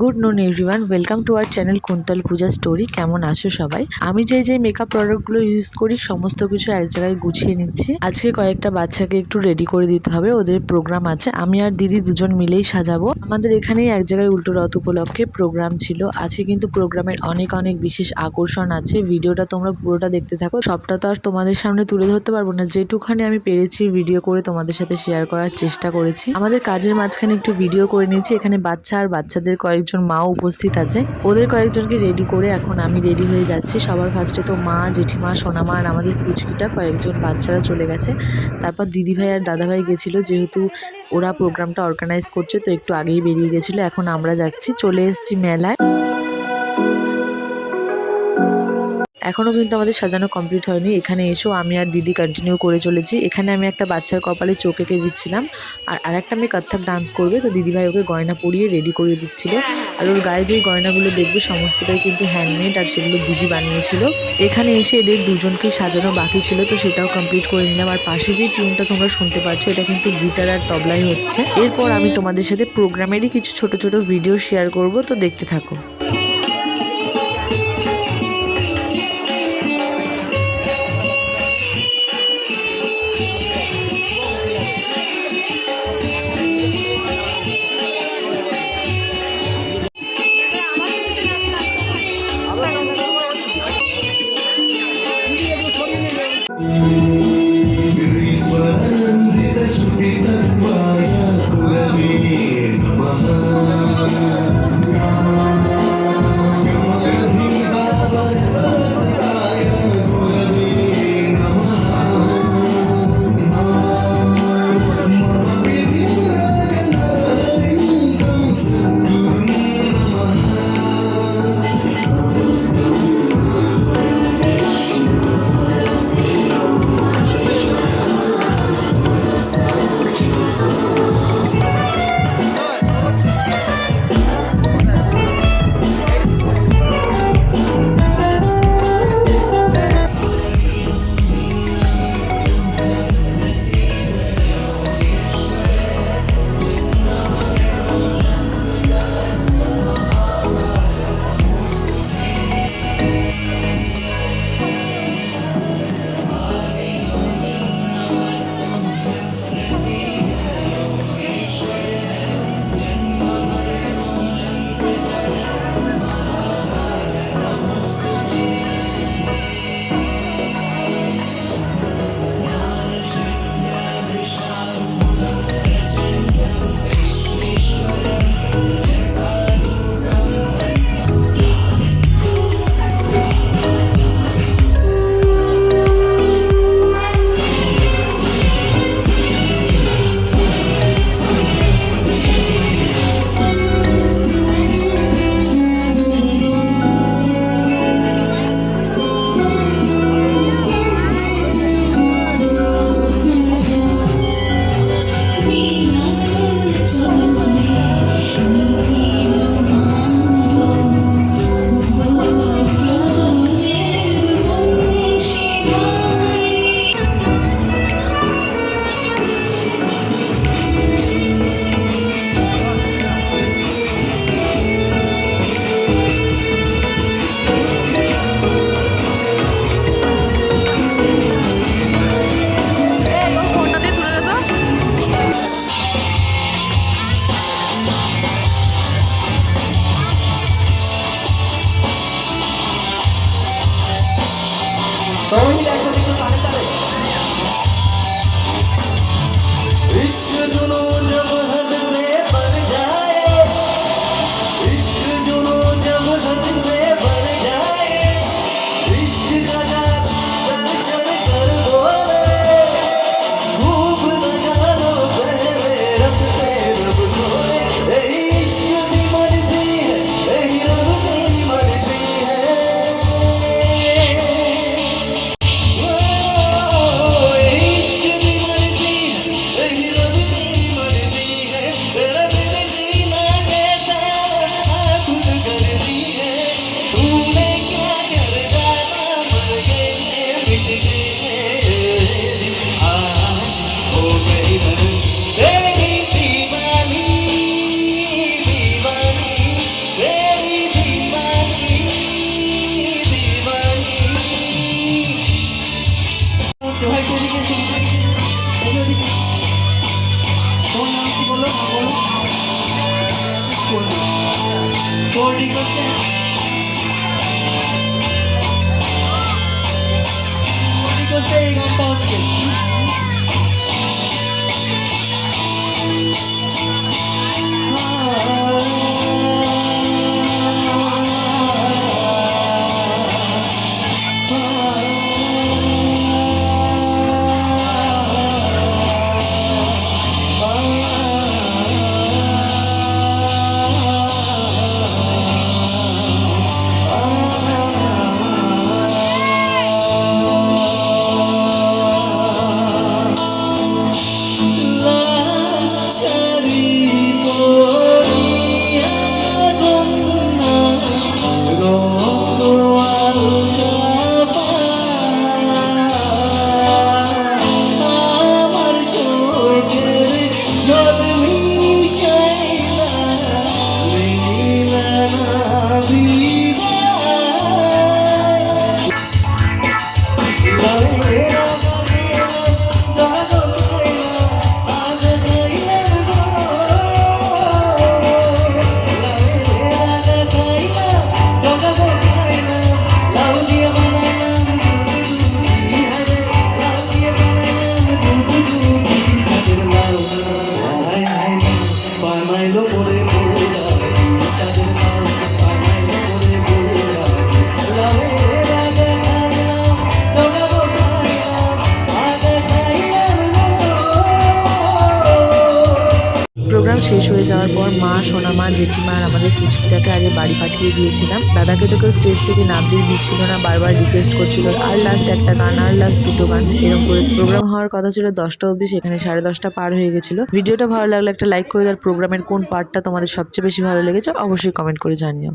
Good noon everyone, welcome to our channel Kuntal Puja story. কেমন আছো সবাই? আমি যে যে মেকআপ প্রোডাক্টগুলো ইউজ করি, সমস্ত কিছু এক জায়গায় গুছিয়ে নিচ্ছি। আজকে কয়েকটা বাচ্চাকে একটু রেডি করে দিতে হবে, ওদের প্রোগ্রাম আছে। আমি আর দিদি দুজন মিলেই সাজাবো। আমাদের এখানেই এক জায়গায় উল্টো রথ উপলক্ষে প্রোগ্রাম ছিল। আজকে কিন্তু প্রোগ্রামের অনেক অনেক বিশেষ আকর্ষণ আছে। ভিডিওটা তোমরা পুরোটা দেখতে থাকো। সবটা তো আর তোমাদের সামনে তুলে ধরতে পারব না। যেটুখানি আমি পেরেছি ভিডিও করে তোমাদের সাথে শেয়ার করার চেষ্টা করেছি। আমাদের কাজের মাঝখানে একটু ভিডিও করে নিয়েছি। এখানে বাচ্চা আর বাচ্চাদের কয়েকজন মাও উপস্থিত আছে। ওদের কয়েকজনকে রেডি করে এখন আমি রেডি হয়ে যাচ্ছি। সবার ফার্স্টে তো মা, জেঠিমা, সোনামা আর আমাদের পুচকিটা কয়েকজন বাচ্চারা চলে গেছে। তারপর দিদিভাই আর দাদাভাই গেছিল, যেহেতু ওরা প্রোগ্রামটা অর্গানাইজ করছে, তো একটু আগেই বেরিয়ে গেছিল। এখন আমরা যাচ্ছি, চলে এসেছি মেলায়। এখনও কিন্তু আমাদের সাজানো কমপ্লিট হয়নি। এখানে এসেও আমি আর দিদি কন্টিনিউ করে চলেছি। এখানে আমি একটা বাচ্চার কপালে চোখ এঁকে দিচ্ছিলাম। আর আরেকটা মেয়ে কত্থক ডান্স করবে, তো দিদিভাই ওকে গয়না পরিয়ে রেডি করিয়ে দিচ্ছিল। আর ওর গায়ে যেই গয়নাগুলো দেখবে, সমস্তটাই কিন্তু হ্যান্ডমেড আর সেগুলো দিদি বানিয়েছিল। এখানে এসে এদের দুজনকেই সাজানো বাকি ছিল, তো সেটাও কমপ্লিট করে নিলাম। আর পাশে যেই টিউনটা তোমরা শুনতে পাচ্ছ এটা কিন্তু গিটার আর তবলাই হচ্ছে। এরপর আমি তোমাদের সাথে প্রোগ্রামেরই কিছু ছোট ছোট ভিডিও শেয়ার করব, তো দেখতে থাকো। ഈശ്വരൻ Holy Ghost na. Holy Ghost na, Shut শেষ হয়ে যাওয়ার পর মা সোনা মা জেঠিমা আর আমাদের কুচকিটাকে আগে বাড়ি পাঠিয়ে দিয়েছিলাম। দাদাকে তো কেউ স্টেজ থেকে নামতেই দিচ্ছিল না, বারবার রিকোয়েস্ট করছিল, আর লাস্ট একটা গান, আর লাস্ট দুটো গান। এরকম করে প্রোগ্রাম হওয়ার কথা ছিল দশটা অবধি, সেখানে সাড়ে দশটা পার হয়ে গেছিল। ভিডিওটা ভালো লাগলে একটা লাইক করে দেওয়ার প্রোগ্রামের কোন পার্টটা তোমাদের সবচেয়ে বেশি ভালো লেগেছে, অবশ্যই কমেন্ট করে জানিও।